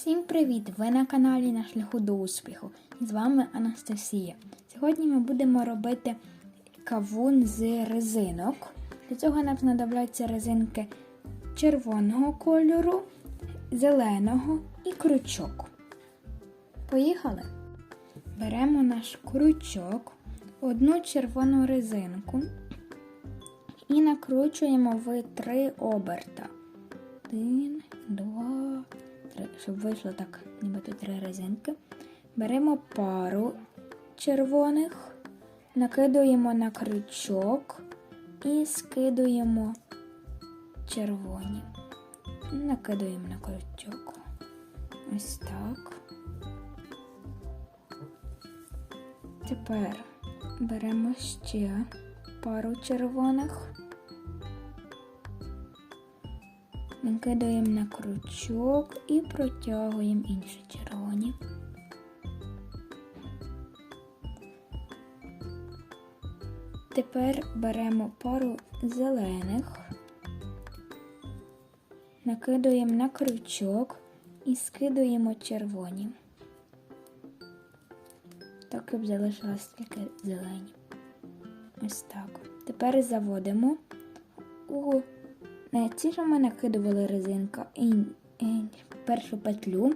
Всім привіт! Ви на каналі на шляху до успіху. З вами Анастасія. Сьогодні ми будемо робити кавун з резинок. Для цього нам знадобляться резинки червоного кольору, зеленого і крючок. Поїхали! Беремо наш крючок, одну червону резинку і накручуємо в три оберта. Один, два. Щоб вийшло так, нібито три резинки. Беремо пару червоних, накидуємо на крючок і скидуємо червоні. Накидуємо на крючок. Ось так. Тепер беремо ще пару червоних. Накидаємо на крючок і протягуємо інші червоні. Тепер беремо пару зелених, накидаємо на крючок і скидуємо червоні. Так, щоб залишилось тільки зелені. Ось так. Тепер заводимо у ці ж ми накидували резинка. Першу петлю,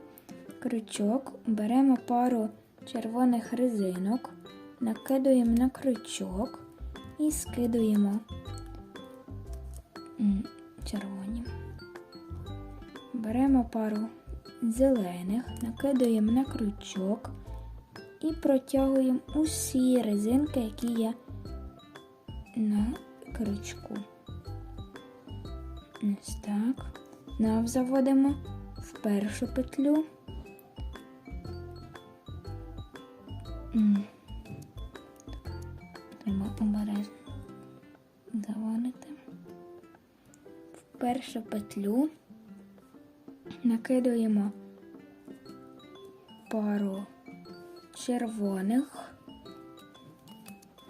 крючок, беремо пару червоних резинок, накидуємо на крючок і скидуємо. Червоні. Беремо пару зелених, накидуємо на крючок і протягуємо усі резинки, які є на крючку. Ось так. Нав заводимо в першу петлю. Треба обережно заводити. В першу петлю накидуємо пару червоних,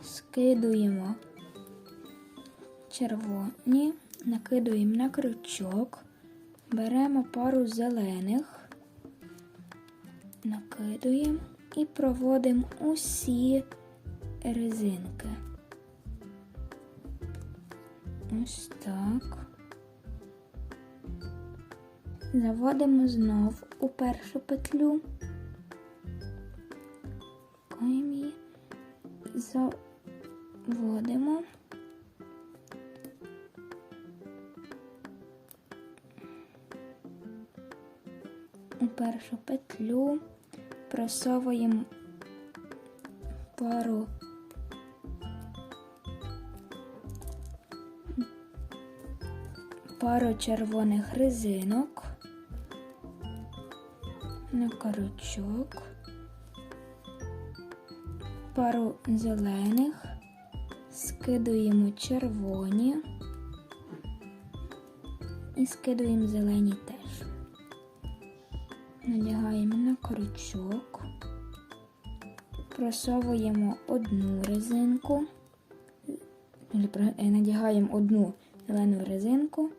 скидуємо червоні накидуємо на крючок, беремо пару зелених, накидуємо і проводимо усі резинки. Ось так. Заводимо знов у першу петлю. Її заводимо. У першу петлю, просовуємо пару пару червоних резинок на корочок, пару зелених, скидуємо червоні і скидуємо зелені теж надягаємо на крючок, просовуємо одну резинку, надягаємо одну зелену резинку,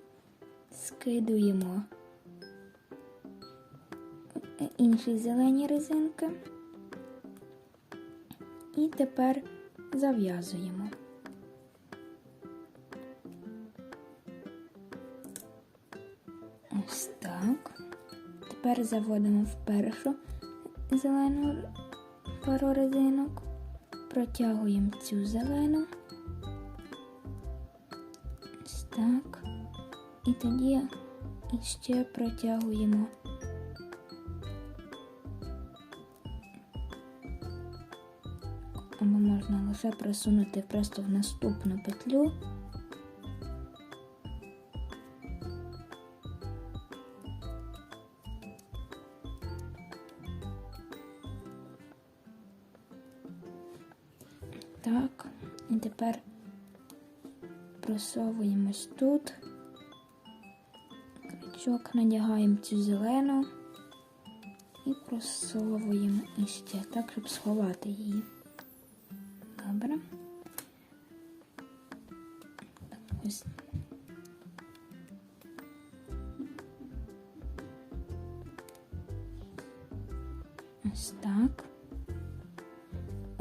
скидуємо інші зелені резинки і тепер зав'язуємо. Ось так. Тепер заводимо в першу зелену пару резинок, протягуємо цю зелену. Ось так. І тоді іще протягуємо. Або можна лише просунути просто в наступну петлю. Так, і тепер просовуємось тут, крючок надягаємо цю зелену і просовуємо іще так, щоб сховати її. Добре. Так, ось Ось так.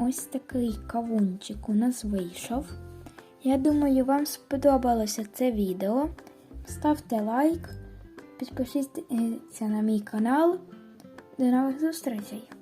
Ось такий кавунчик у нас вийшов. Я думаю, вам сподобалося це відео. Ставте лайк, підпишіться на мій канал. До нових зустрічей!